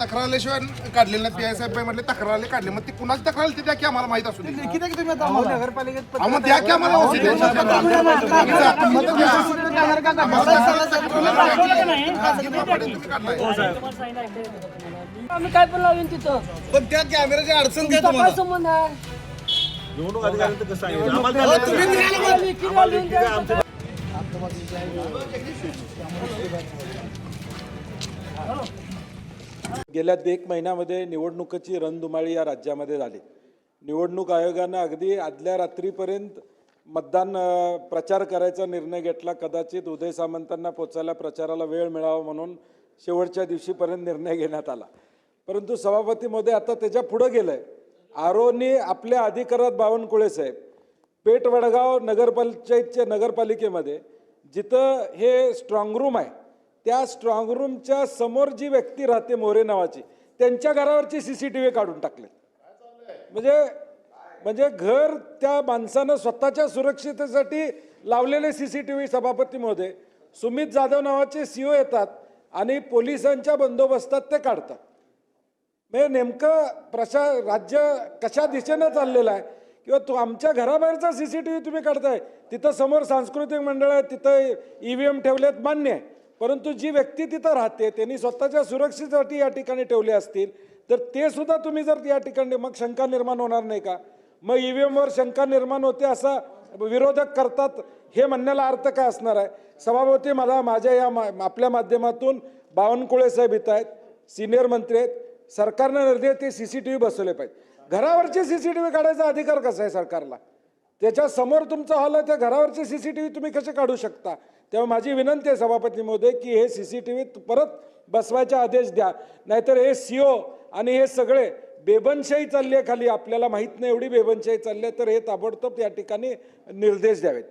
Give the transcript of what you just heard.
तक्रार आल्याशिवाय काढलेली नाही पी आय साहेब म्हटले तक्रार आले काढले मग ती कुणाची तक्रार आली ती द्या की आम्हाला माहीत असू दे लिखित आहे की तुम्ही आता आम्हाला? नगरपालिकेत अहो, मग द्या की आम्हाला वसुली. आम्हाला द्या. आम्ही काय पण लावून तिथं पण त्या कॅमेऱ्याची अडचण काय तुमचा तुम्हाला संबंध आहे निवडणूक अधिकाऱ्यांचं कसं सांगितलं आम्हाला हो, तुम्ही निघाला आम्हाला लेखी लावून द्यायचं. गेल्या एक महिन्यामध्ये निवडणुकीची रणधुमाळी या राज्यामध्ये झाली. निवडणूक आयोगानं अगदी आदल्या रात्रीपर्यंत मतदान प्रचार करायचा निर्णय घेतला. कदाचित उदय सामंतांना पोचायला प्रचाराला वेळ मिळावा म्हणून शेवटच्या दिवशीपर्यंत निर्णय घेण्यात आला. परंतु सभापती मोदी आता त्याच्या पुढं गेलं आहे आरोनी आपल्या अधिकारात बावनकुळे साहेब. पेठ वडगाव नगरपंचायतच्या नगरपालिकेमध्ये जिथं हे स्ट्रॉंग रूम आहे त्या स्ट्रॉंगरूमच्या समोर जी व्यक्ती राहते मोरे नावाची त्यांच्या घरावरची सी सी टी व्ही काढून टाकले. म्हणजे म्हणजे घर त्या माणसानं स्वतःच्या सुरक्षितेसाठी लावलेले सी सी टी व्ही सभापती महोदय सुमित जाधव नावाचे सीओ येतात आणि पोलिसांच्या बंदोबस्तात ते काढतात. म्हणजे नेमकं प्रशा राज्य कशा दिशेनं चाललेलं आहे? किंवा तो आमच्या घराबाहेरचा सी सी टी व्ही तुम्ही काढताय तिथं समोर सांस्कृतिक मंडळ आहे तिथं ई व्ही एम ठेवलेत मान्य आहे. परंतु जी व्यक्ती तिथं राहते त्यांनी स्वतःच्या सुरक्षेसाठी या ठिकाणी ठेवले असतील तर ते सुद्धा तुम्ही जर या ठिकाणी मग शंका निर्माण होणार नाही का? मग ई व्ही एमवर शंका निर्माण होते असा विरोधक करतात हे म्हणण्याला अर्थ काय असणार आहे? सभापती मला माझ्या या मा आपल्या माध्यमातून बावनकुळे साहेब इथं आहेत सिनियर मंत्री आहेत सरकारनं निर्देश ते सी सी टी व्ही बसवले पाहिजे घरावरचे सी सी टी व्ही काढायचा अधिकार कसा आहे सरकारला? त्याच्यासमोर तुमचा हॉल आहे त्या घरावरचे सी सी टी व्ही तुम्ही कसे काढू शकता? तेव्हा माझी विनंती आहे सभापती महोदय की हे सी सी टी व्ही परत बसवायचे आदेश द्या. नाहीतर हे सीओ आणि हे सगळे बेबनशाही चालली आहे खाली. आपल्याला माहीत नाही एवढी बेबनशाही चालली आहे तर हे ताबडतोब या ठिकाणी निर्देश द्यावेत.